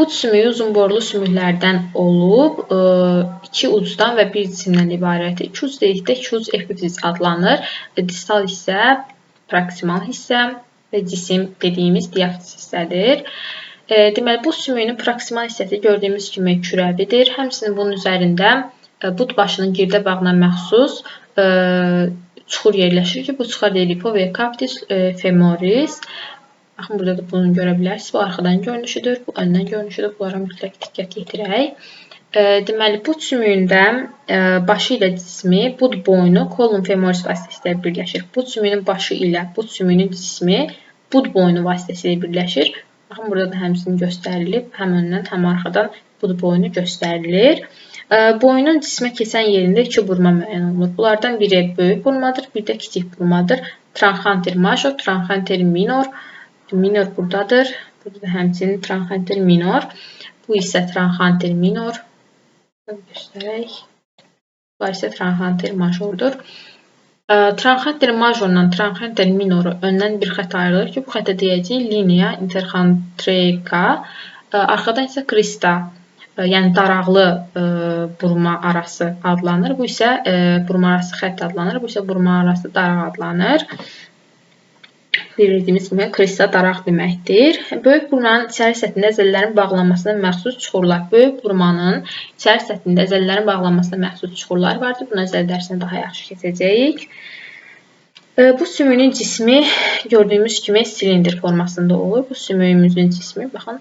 Bud sümüyü uzunboylu sümüklərdən olub, e, iki ucdan və bir cisimdən ibarətdir. İki uc dedikdə iki uc epifiz adlanır. E, Distal hissə proksimal hissə və cisim dediyimiz diaftiz hissədir. E, Deməli, bu sümüyün proksimal hissəsi gördüyümüz kimi kürəvidir. Həmçinin bunun üzərində bud başının girdə bağına məxsus çuxur yerləşir ki, bu çuxur deyilir e, femoris. Baxın, burada da bunu görə bilərsiniz. Bu arxadan görünüşüdür, bu öndən görünüşüdür. Bunlara mütləq diqqət yetirək. E, deməli, bud sümüyündə e, başı ilə cismi, bud boynu kolon femoris vasitəsilə birləşir. Bud sümüyünün başı ilə bud sümüyünün cismi bud boynu vasitəsilə birləşir. Baxın, burada da həmçinin göstərilib. Həm öndən, həm arxadan bud boynu göstərilir. E, boynun cismə keçən yerində iki burma müəyyən olunur. Bunlardan biri böyük burmadır, bir də kiçik burmadır. Trochanter major, trochanter minor, minor buradadır. Burada da həmçinin trochanter minor. Bu isə trochanter minor. Göstərək. Bunlar isə trochanter majordur. Trochanter majorla trochanter minoru öndən bir xətt ayrılır ki, bu xəttə deyəcəyik linia interxantreika. Arxadan isə krista, yəni daraqlı burma arası adlanır. Bu isə burma arası xətt adlanır. Bu isə burma arası daraq adlanır bildiyimiz kimi krista daraq deməkdir. Böyük burmanın içəri səthində əzələlərin bağlanmasına məxsus çuxurlar. Böyük burmanın içəri səthində əzələlərin bağlanmasına məxsus çuxurlar vardır. Bunu əzəl dərsində daha yaxşı keçəcəyik. E, bu sümüyün cismi gördüyümüz kimi silindr formasında olur. Bu sümüyümüzün cismi, baxın,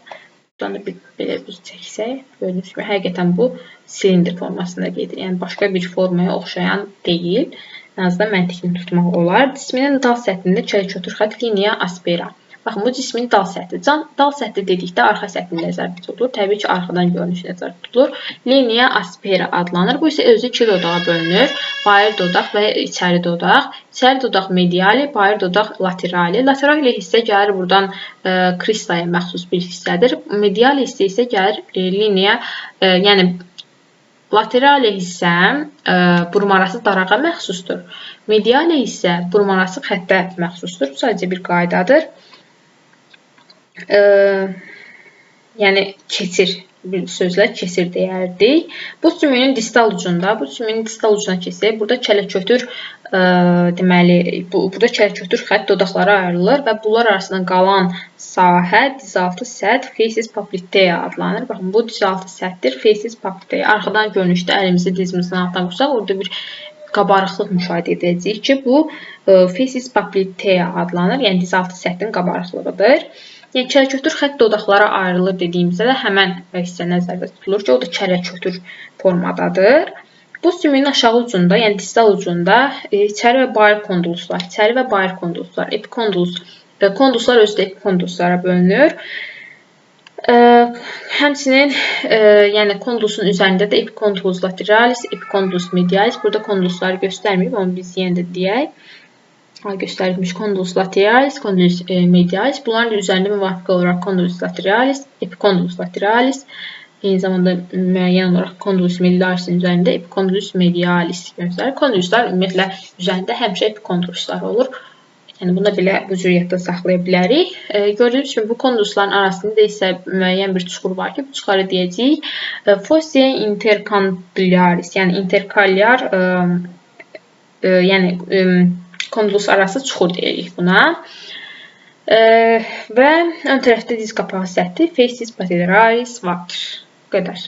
buradan da bir, belə bir çəksək, gördüyünüz kimi həqiqətən bu silindr formasında gedir. Yəni başqa bir formaya oxşayan deyil. Ən azından məntiqini tutmaq olar. Cisminin dal səthində çəlik-çötür xətt linia aspera. Baxın, bu cismin dal səthi. Can, dal səthi dedikdə arxa səthi nəzərdə tutulur. Təbii ki, arxadan görünüş nəzərdə tutulur. Linia aspera adlanır. Bu isə özü iki dodağa bölünür. Bayır dodaq və içəri dodaq. İçəri dodaq mediali, bayır dodaq laterali. Laterali hissə gəlir buradan e, kristaya məxsus bir hissədir. Mediali hissə isə gəlir e, linia, e, yəni Laterale hissə e, burmarası darağa məxsusdur. Mediale isə burmarası xəttə məxsusdur. Bu sadəcə bir qaydadır. E, yəni keçir bir sözlə kesir deyərdik. Bu sümüyün distal ucunda, bu sümüyün distal ucuna keçsək, burada kələ-kötür ə, deməli, bu burada kələ-kötür xətt dodaqlara ayrılır və bunlar arasında qalan sahə dizaltı səth facies popliteya adlanır. Baxın, bu dizaltı səthdir, facies popliteya. Arxadan görünüşdə əlimizi dizimizin altına qoysaq, orada bir qabarıqlıq müşahidə edəcəyik ki, bu ə, facies popliteya adlanır, yəni dizaltı səthin qabarıqlığıdır. Kərəkötür xətt dodaqlara ayrılır dediyimizdə də həmən hissə nəzərdə tutulur ki, o da kərəkötür formadadır. Bu sümüyün aşağı ucunda, yəni distal ucunda e, içəri və bayır konduluslar, içəri və bayır konduluslar, epikondulus və konduluslar özü də epikonduluslara bölünür. Ə, e, həmçinin ə, e, yəni kondulusun üzərində də epikondulus lateralis, epikondulus medialis. Burada kondulusları göstərməyib, onu biz yenə də deyək göstərilmiş kondylus lateralis, kondylus e, medialis. Bunların üzərində müvafiq olaraq kondylus lateralis, epikondylus lateralis, eyni zamanda müəyyən olaraq kondylus medialisin üzərində epikondylus medialis göstərir. Kondyluslar ümumiyyətlə üzərində həmişə epikondyluslar olur. Yəni bunu belə bu cür yadda saxlaya bilərik. E, gördüyünüz kimi bu kondylusların arasında isə müəyyən bir çuxur var ki, bu çuxura deyəcəyik e, fossa intercandilaris, yəni interkallyar e, e, yəni e, kondulus arası çuxur deyirik buna. E, və ön tərəfdə diz qapağı səthi facies patellaralis vardır. Bu qədər.